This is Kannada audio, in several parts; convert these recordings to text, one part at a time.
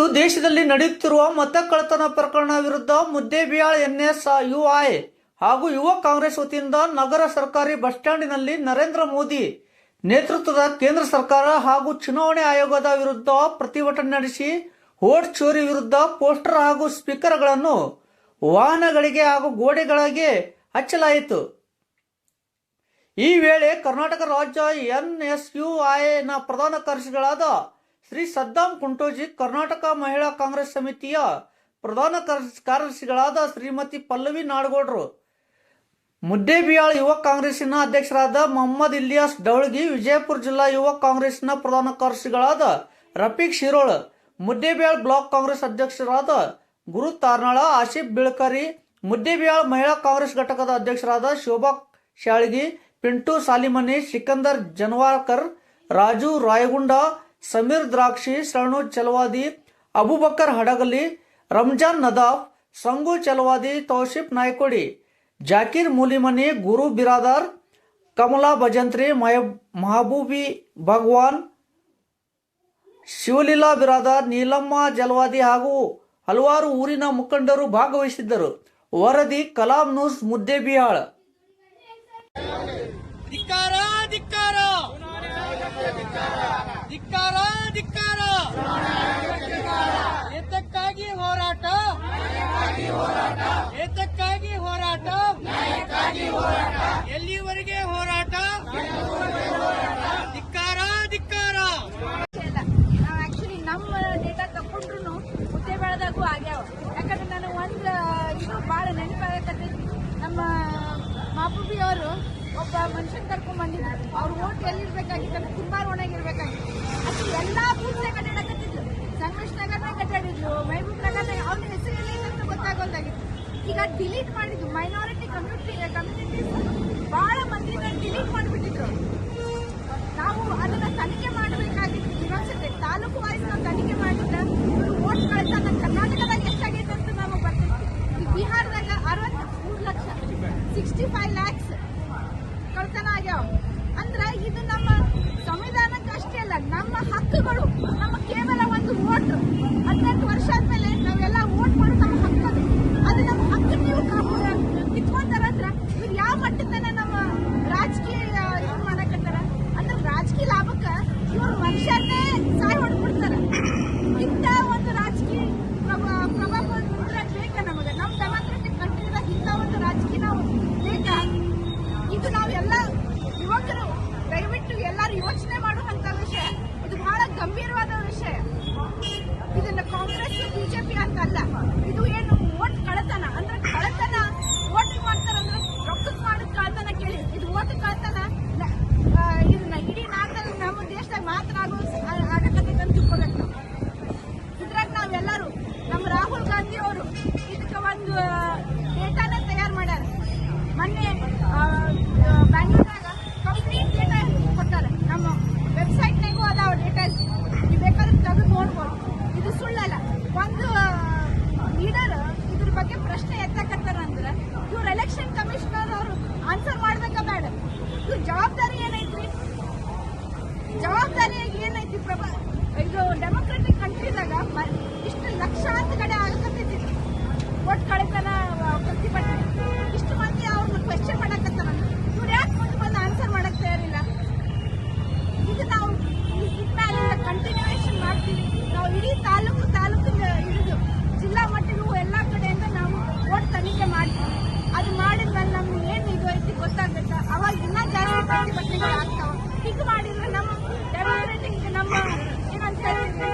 ಇಂದು ದೇಶದಲ್ಲಿ ನಡೆಯುತ್ತಿರುವ ಮತ ಕಳತನ ಪ್ರಕರಣ ವಿರುದ್ಧ ಮುದ್ದೇಬಿಯಾಳ್ ಎನ್ಎಸ್ ಯುಐ ಹಾಗೂ ಯುವ ಕಾಂಗ್ರೆಸ್ ವತಿಯಿಂದ ನಗರ ಸರ್ಕಾರಿ ಬಸ್ ಸ್ಟ್ಯಾಂಡಿನಲ್ಲಿ ನರೇಂದ್ರ ಮೋದಿ ನೇತೃತ್ವದ ಕೇಂದ್ರ ಸರ್ಕಾರ ಹಾಗೂ ಚುನಾವಣೆ ಆಯೋಗದ ವಿರುದ್ಧ ಪ್ರತಿಭಟನೆ ನಡೆಸಿ ಓಟ್ ಚೋರಿ ವಿರುದ್ಧ ಪೋಸ್ಟರ್ ಹಾಗೂ ಸ್ಪೀಕರ್ಗಳನ್ನು ವಾಹನಗಳಿಗೆ ಹಾಗೂ ಗೋಡೆಗಳಿಗೆ ಹಚ್ಚಲಾಯಿತು. ಈ ವೇಳೆ ಕರ್ನಾಟಕ ರಾಜ್ಯ ಎನ್ಎಸ್ಯುಐನ ಪ್ರಧಾನ ಕಾರ್ಯದರ್ಶಿಗಳಾದ ಶ್ರೀ ಸದ್ದಾಂ ಕುಂಟೋಜಿ ಕರ್ನಾಟಕ ಮಹಿಳಾ ಕಾಂಗ್ರೆಸ್ ಸಮಿತಿಯ ಪ್ರಧಾನ ಕಾರ್ಯ- ಕಾರ್ಯದರ್ಶಿಗಳಾದ ಶ್ರೀಮತಿ ಪಲ್ಲವಿ ನಾಡಗೌಡರು. ಮುದ್ದೇಬಿಯಾಳ್ ಯುವ ಕಾಂಗ್ರೆಸ್ನ ಅಧ್ಯಕ್ಷರಾದ ಮೊಹಮ್ಮದ್ ಇಲಿಯಾಸ್ ಡೌಳ್ಗಿ ವಿಜಯಪುರ ಜಿಲ್ಲಾ ಯುವ ಕಾಂಗ್ರೆಸ್ನ ಪ್ರಧಾನ ಕಾರ್ಯದರ್ಶಿಗಳಾದ ರಫೀಕ್ ಶಿರೋಳ್, ಮುದ್ದೇಬಿಯಾಳ್ ಬ್ಲಾಕ್ ಕಾಂಗ್ರೆಸ್ ಅಧ್ಯಕ್ಷರಾದ ಗುರು ತಾರ್ನಾಳ ಆಶೀಫ್ ಬಿಳ್ಕರಿ, ಮುದ್ದೇಬಿಯಾಳ್ ಮಹಿಳಾ ಕಾಂಗ್ರೆಸ್ ಘಟಕದ ಅಧ್ಯಕ್ಷರಾದ ಶೋಭಾ ಶಾಳ್ಗಿ, ಪಿಂಟು ಸಾಲಿಮನಿ, ಸಿಕಂದರ್ ಜನ್ವಾರ್ಕರ್ ರಾಜು ರಾಯಗುಂಡ ಸಮೀರ್ ದ್ರಾಕ್ಷಿ ಶರಣು ಚಲವಾದಿ ಅಬುಬಕರ್ ಹಡಗಲಿ, ರಂಜಾನ್ ನದಾಫ್, ಸಂಗು ಚಲವಾದಿ, ತೌಶಿಫ್ ನಾಯ್ಕೊಡಿ, ಜಾಕೀರ್ ಮೂಲಿಮನಿ, ಗುರು ಬಿರಾದಾರ್, ಕಮಲಾ ಭಜಂತ್ರಿ ಮಹ ಮಹಬೂಬಿ ಭಗವಾನ್, ಶಿವಲೀಲಾ ಬಿರಾದಾರ್, ನೀಲಮ್ಮ ಜಲವಾದಿ ಹಾಗೂ ಹಲವಾರು ಊರಿನ ಮುಖಂಡರು ಭಾಗವಹಿಸಿದ್ದರು. ವರದಿ ಕಲಾಂ ನ್ಯೂಸ್ ಮುದ್ದೇಬಿಹಾಳ್ ಧಿಕ್ಕಾರ ಧಿಕ್ಕಾರ. ಧಿಕ್ಕಾರ. ಏತಕ್ಕಾಗಿ ಹೋರಾಟ? ಏತಕ್ಕಾಗಿ ಹೋರಾಟ? ಎಲ್ಲಿವರೆಗೆ ಹೋರಾಟ? ಧಿಕ್ಕಾರ ಧಿಕ್ಕಾರ. ನಾವು ಆಕ್ಚುಲಿ ನಮ್ಮ ಡೇಟಾ ತಕೊಂಡ್ರು ಮುದ್ದೆ ಬೆಳೆದಾಗೂ ಆಗ್ಯಾವ. ಯಾಕಂದ್ರೆ ನನಗೆ ಒಂದು ಇದು ಭಾಳ ನೆನಪಾಗತ್ತೈತಿ ನಮ್ಮ ಮಾಪುಬಿ ಅವರು ಒಬ್ಬ ಮನುಷ್ಯನ್ ಕರ್ಕೊಂಡ್ ಬಂದಿದ್ರು. ಅವ್ರ ಓಟ್ ಎಲ್ಲಿರ್ಬೇಕಾಗಿತ್ತು ಅಂದ್ರೆ ಒಣಗಿ ಇರ್ಬೇಕಾಗಿತ್ತು ಅದು ಎಲ್ಲಾ ಬೂತ್ನಾಗ ಅಡ್ಡಾಡಕತ್ತಿದ್ರು ಸಂಗಮೇಶ್ ನಗರ್ನಾಗ ಅಡ್ಡಾಡಿದ್ರು ಮೈಬೂಬ್ ನಗರ್ನಾಗ ಅವ್ರ ಹೆಸರು ಎಲ್ಲಿ ಅಂತ ಗೊತ್ತಾಗೋದಾಗಿತ್ತು. ಈಗ ಡಿಲೀಟ್ ಮಾಡಿದ್ರು. ಮೈನಾರಿಟಿ ಕಮ್ಯುನಿಟಿ ಕಮ್ಯುನಿಟೀಸ್ ಬಹಳ ಮಂದಿನ ಡಿಲೀಟ್ ಮಾಡಿಬಿಟ್ಟಿದ್ರು ನಾವು ಅದನ್ನ ತನಿಖೆ ಮಾಡಬೇಕಾಗಿತ್ತು. ಇನ್ನೊಂದ್ಸತಿ ತಾಲೂಕು ವೈಸ್ ನಾವು ತನಿಖೆ ಮಾಡಿದ್ರೆ ವೋಟ್ ನಮ್ಮ ಕರ್ನಾಟಕದಾಗ ಎಷ್ಟಾಗೈತೆ ಅಂತ ನಾವು ಬರ್ತೀವಿ ಬಿಹಾರದಾಗ ಅರವತ್ತ ಮೂರು lakh sixty five lakhs Thank you.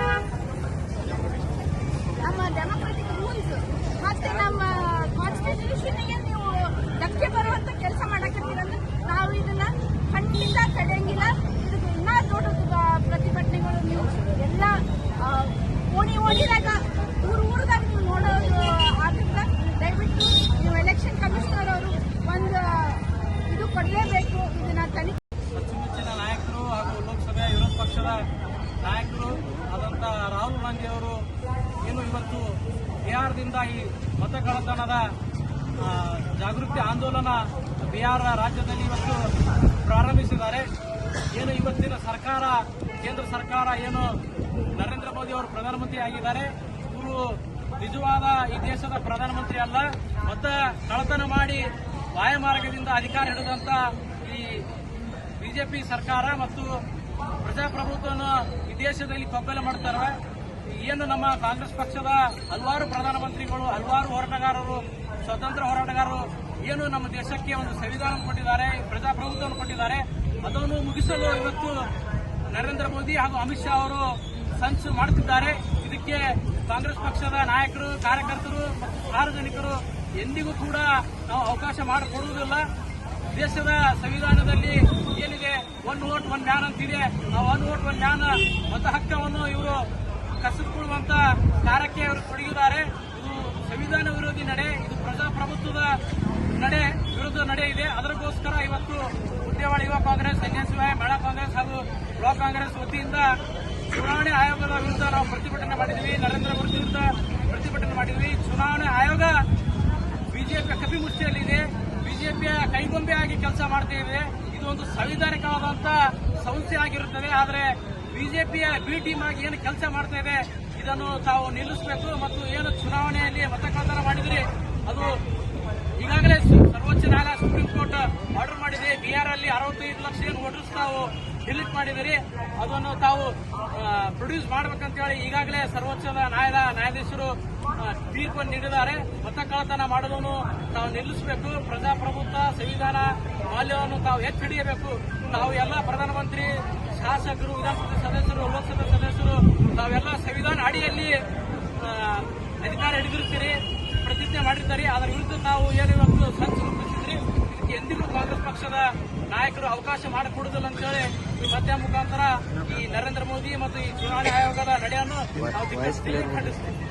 ಕಳ್ಳತನದ ಜಾಗೃತಿ ಆಂದೋಲನ ಬಿಹಾರ ರಾಜ್ಯದಲ್ಲಿ ಇವತ್ತು ಪ್ರಾರಂಭಿಸಿದ್ದಾರೆ. ಏನು ಇವತ್ತಿನ ಸರ್ಕಾರ, ಕೇಂದ್ರ ಸರ್ಕಾರ ಏನು ನರೇಂದ್ರ ಮೋದಿ ಅವರು ಪ್ರಧಾನಮಂತ್ರಿ ಆಗಿದ್ದಾರೆ? ಇವರು ನಿಜವಾದ ಈ ದೇಶದ ಪ್ರಧಾನಮಂತ್ರಿ ಅಲ್ಲ. ಮತ್ತ ಕಳತನ ಮಾಡಿ ವಾಯುಮಾರ್ಗದಿಂದ ಅಧಿಕಾರ ಹಿಡಿದಂತ ಈ ಬಿಜೆಪಿ ಸರ್ಕಾರ ಮತ್ತು ಪ್ರಜಾಪ್ರಭುತ್ವವನ್ನು ಈ ದೇಶದಲ್ಲಿ ಕಬ್ಬಲ ಮಾಡ್ತಾರೆ ಏನು ನಮ್ಮ ಕಾಂಗ್ರೆಸ್ ಪಕ್ಷದ ಹಲವಾರು ಪ್ರಧಾನಮಂತ್ರಿಗಳು ಹಲವಾರು ಹೋರಾಟಗಾರರು, ಸ್ವತಂತ್ರ ಹೋರಾಟಗಾರರು, ಏನು ನಮ್ಮ ದೇಶಕ್ಕೆ ಒಂದು ಸಂವಿಧಾನ ಕೊಟ್ಟಿದ್ದಾರೆ, ಪ್ರಜಾಪ್ರಭುತ್ವವನ್ನು ಕೊಟ್ಟಿದ್ದಾರೆ, ಅದನ್ನು ಮುಗಿಸಲು ಇವತ್ತು ನರೇಂದ್ರ ಮೋದಿ ಹಾಗೂ ಅಮಿತ್ ಶಾ ಅವರು ಸಂಚು ಮಾಡುತ್ತಿದ್ದಾರೆ. ಇದಕ್ಕೆ ಕಾಂಗ್ರೆಸ್ ಪಕ್ಷದ ನಾಯಕರು, ಕಾರ್ಯಕರ್ತರು ಮತ್ತು ಸಾರ್ವಜನಿಕರು ಎಂದಿಗೂ ಕೂಡ ನಾವು ಅವಕಾಶ ಮಾಡಿಕೊಡುವುದಿಲ್ಲ. ದೇಶದ ಸಂವಿಧಾನದಲ್ಲಿ ಏನಿದೆ? ಒನ್ ವೋಟ್ ಒನ್ ಮ್ಯಾನ್ ಅಂತಿದೆ. ಆ ಒನ್ ವೋಟ್ ಒನ್ ಮ್ಯಾನ್ ಮತ ಹಕ್ಕವನ್ನು ಇವರು ಕಸಿದುಕೊಳ್ಳುವಂತ ಕಾರ್ಯಕ್ಕೆ ಅವರು ತೊಡಗಿದ್ದಾರೆ. ಇದು ಸಂವಿಧಾನ ವಿರೋಧಿ ನಡೆ, ಇದು ಪ್ರಜಾಪ್ರಭುತ್ವದ ನಡೆ, ವಿರುದ್ಧ ನಡೆ ಇದೆ. ಅದಕ್ಕೋಸ್ಕರ ಇವತ್ತು ಉದ್ಯವಾಳ ಯುವ ಕಾಂಗ್ರೆಸ್ ಎನ್ಎಸ್ವೈ ಮಹಿಳಾ ಕಾಂಗ್ರೆಸ್ ಹಾಗೂ ಬ್ಲಾಕ್ ಕಾಂಗ್ರೆಸ್ ವತಿಯಿಂದ ಚುನಾವಣೆ ಆಯೋಗದ ವಿರುದ್ಧ ನಾವು ಪ್ರತಿಭಟನೆ ಮಾಡಿದ್ವಿ. ನರೇಂದ್ರ ಮೋದಿ ವಿರುದ್ಧ ಪ್ರತಿಭಟನೆ ಮಾಡಿದ್ವಿ. ಚುನಾವಣೆ ಆಯೋಗ ಬಿಜೆಪಿಯ ಕಪಿಮುಷ್ಟಿಯಲ್ಲಿದೆ ಬಿಜೆಪಿಯ ಕೈಗೊಂಬೆ ಆಗಿ ಕೆಲಸ ಮಾಡ್ತಾ ಇದೆ. ಇದು ಒಂದು ಸಂವಿಧಾನಿಕವಾದಂತಹ ಸಂಸ್ಥೆ ಆಗಿರುತ್ತದೆ. ಆದರೆ ಬಿಜೆಪಿಯ ಬಿ ಟೀಮ್ ಆಗಿ ಏನು ಕೆಲಸ ಮಾಡ್ತಾ ಇದೆ, ಇದನ್ನು ತಾವು ನಿಲ್ಲಿಸಬೇಕು ಮತ್ತು ಏನು ಚುನಾವಣೆಯಲ್ಲಿ ಮತಕಳತನ ಮಾಡಿದ್ರಿ, ಅದು ಈಗಾಗಲೇ ಸರ್ವೋಚ್ಚ ನ್ಯಾಯಾಲಯ ಸುಪ್ರೀಂ ಕೋರ್ಟ್ ಆರ್ಡರ್ ಮಾಡಿದೆ. ಬಿಹಾರ್ ಅಲ್ಲಿ ಅರವತ್ತೈದು ಲಕ್ಷ ಏನು ವೋಟರ್ಸ್ ತಾವು ಡಿಲೀಟ್ ಮಾಡಿದಿರಿ ಅದನ್ನು ತಾವು ಪ್ರೊಡ್ಯೂಸ್ ಮಾಡ್ಬೇಕಂತ ಹೇಳಿ ಈಗಾಗಲೇ ಸರ್ವೋಚ್ಚದ ನ್ಯಾಯಾಲಯ ನ್ಯಾಯಾಧೀಶರು ತೀರ್ಪನ್ನು ನೀಡಿದ್ದಾರೆ. ಮತ ಕಳ್ಳತನ ಮಾಡೋದನ್ನು ತಾವು ನಿಲ್ಲಿಸಬೇಕು. ಪ್ರಜಾಪ್ರಭುತ್ವ, ಸಂವಿಧಾನ, ಮೌಲ್ಯವನ್ನು ತಾವು ಎತ್ತಿ ಹಿಡಿಯಬೇಕು. ತಾವು ಎಲ್ಲ ಪ್ರಧಾನಮಂತ್ರಿ ಶಾಸಕರು ವಿಧಾನಸಭೆ ಸದಸ್ಯರು ಲೋಕಸಭೆ ಸದಸ್ಯರು ತಾವೆಲ್ಲ ಸಂವಿಧಾನ ಅಡಿಯಲ್ಲಿ ಅಧಿಕಾರ ಹಿಡಿದಿರ್ತೀರಿ ಪ್ರತಿಜ್ಞೆ ಮಾಡಿರ್ತಾರೆ. ಅದರ ವಿರುದ್ಧ ನಾವು ಏನು ಇವತ್ತು ಸಂಚು ರೂಪಿಸಿದ್ರಿ. ಇದಕ್ಕೆ ಎಂದಿಗೂ ಕಾಂಗ್ರೆಸ್ ಪಕ್ಷದ ನಾಯಕರು ಅವಕಾಶ ಮಾಡಿಕೊಡುದಿಲ್ಲ ಅಂತೇಳಿ ಈ ಮಧ್ಯ ಮುಖಾಂತರ ಈ ನರೇಂದ್ರ ಮೋದಿ ಮತ್ತು ಈ ಚುನಾವಣಾ ಆಯೋಗದ ನಡೆಯನ್ನು ನಾವು ಖಂಡಿಸ್ತೀವಿ.